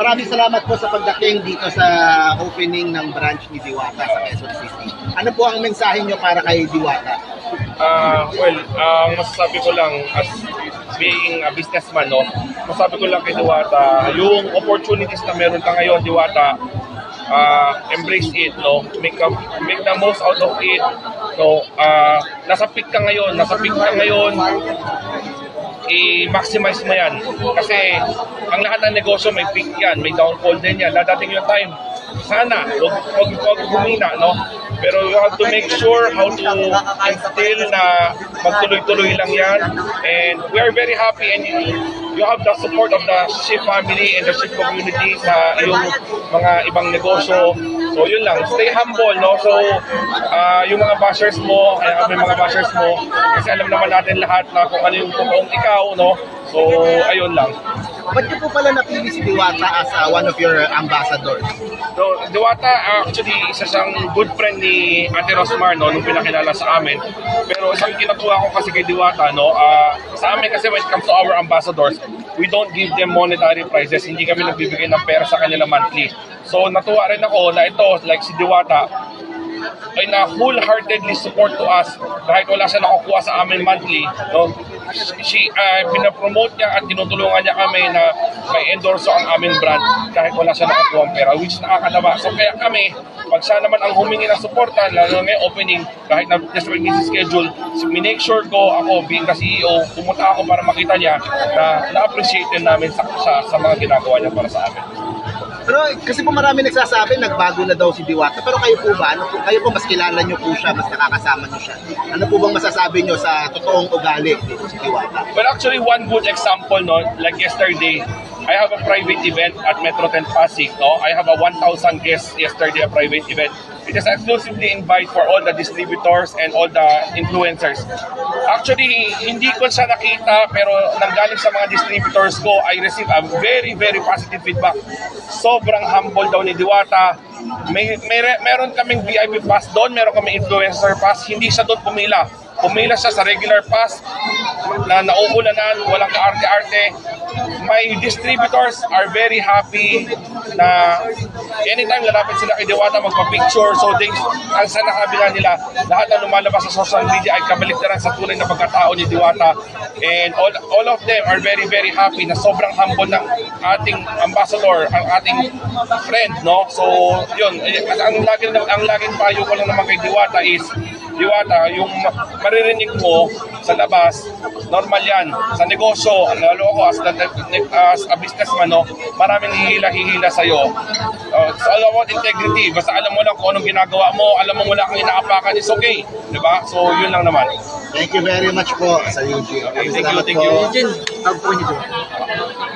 maraming salamat po sa pagdating dito sa opening ng branch ni Diwata sa Quezon City. Ano po ang mensahe nyo para kay Diwata? Ah, well, ang masasabi ko lang as being a businessman, no, masasabi ko lang kay Diwata, yung opportunities na meron ka ngayon, Diwata, ah, embrace it, no, make, a, make the most out of it, no, ah, nasa peak ka ngayon, nasa peak ka ngayon, i-maximize mo yan. Kasi ang lahat ng negosyo may peak yan, may downfall din yan. Dadating yung time, sana, huwag, huwag, huwag humina, no? Pero you have to make sure how to instill na magtuloy-tuloy lang yan. And we are very happy and you, you have the support of the Ship family and the Ship community sa iyong mga ibang negosyo. So yun lang, stay humble, no? So ah, yung mga bashers mo, kaya kami mga bashers mo, kasi alam naman natin lahat na kung ano yung totoong ikaw, no? So ayun lang. Ba't nyo po pala napili si Diwata as uh, one of your ambassadors? So, Diwata, actually, isa siyang good friend ni Ate Rosmar, no, nung pinakilala sa amin. Pero isang kinatuwa ko kasi kay Diwata, no, ah, sa amin kasi when it comes to our ambassadors, we don't give them monetary prizes. Hindi kami nagbibigay ng pera sa kanila monthly. So, natuwa rin ako na ito, like si Diwata, ay na wholeheartedly support to us kahit wala siya nakukuha sa amin monthly no she uh, pinapromote niya at tinutulungan niya kami na may endorso ang aming brand kahit wala siya nakukuha ang pera which nakakatawa. So kaya kami pag siya naman ang humingi ng suporta lalo ngayon opening kahit na just with busy schedule minake sure ko ako being the CEO pumunta ako para makita niya na na-appreciate din namin sa, sa, sa mga ginagawa niya para sa amin Pero kasi po marami nagsasabi, nagbago na daw si Diwata. Pero kayo po ba? Ano po, kayo po mas kilala nyo po siya, mas nakakasama nyo siya. Ano po bang masasabi nyo sa totoong ugali ni si Diwata? Well, actually, one good example, no, like yesterday, I have a private event at Metro 10 Pasig. No? I have a 1,000 guests yesterday, a private event. It is exclusively invite for all the distributors and all the influencers. Actually, hindi ko siya nakita pero nanggaling sa mga distributors ko, I receive a very, very positive feedback. Sobrang humble daw ni Diwata. May, may, meron kaming VIP pass doon, meron kaming influencer pass. Hindi siya doon pumila. Pumila siya sa regular pass na nauulanan, walang kaarte-arte. My distributors are very happy na anytime lalapit sila kay Diwata magpa-picture. So they, ang sa nakabi nga nila, lahat na lumalabas sa social media ay kabaliktaran sa tunay na pagkatao ni Diwata. And all, all of them are very, very happy na sobrang humble ng ating ambassador, ang ating friend, no? So, yun, eh, ang laging, ang laging payo ko lang naman kay Diwata is, Diwata, yung maririnig mo sa labas, normal yan. Sa negosyo, lalo ako as, the, as a businessman, no, maraming hihila-hihila sa'yo. Uh, so, all about integrity. Basta alam mo lang kung anong ginagawa mo, alam mo wala kang inaapakan, is okay. Diba? So, yun lang naman. Thank you very much po sa YouTube. Okay, thank you, thank you. Eugene, tawag po doon.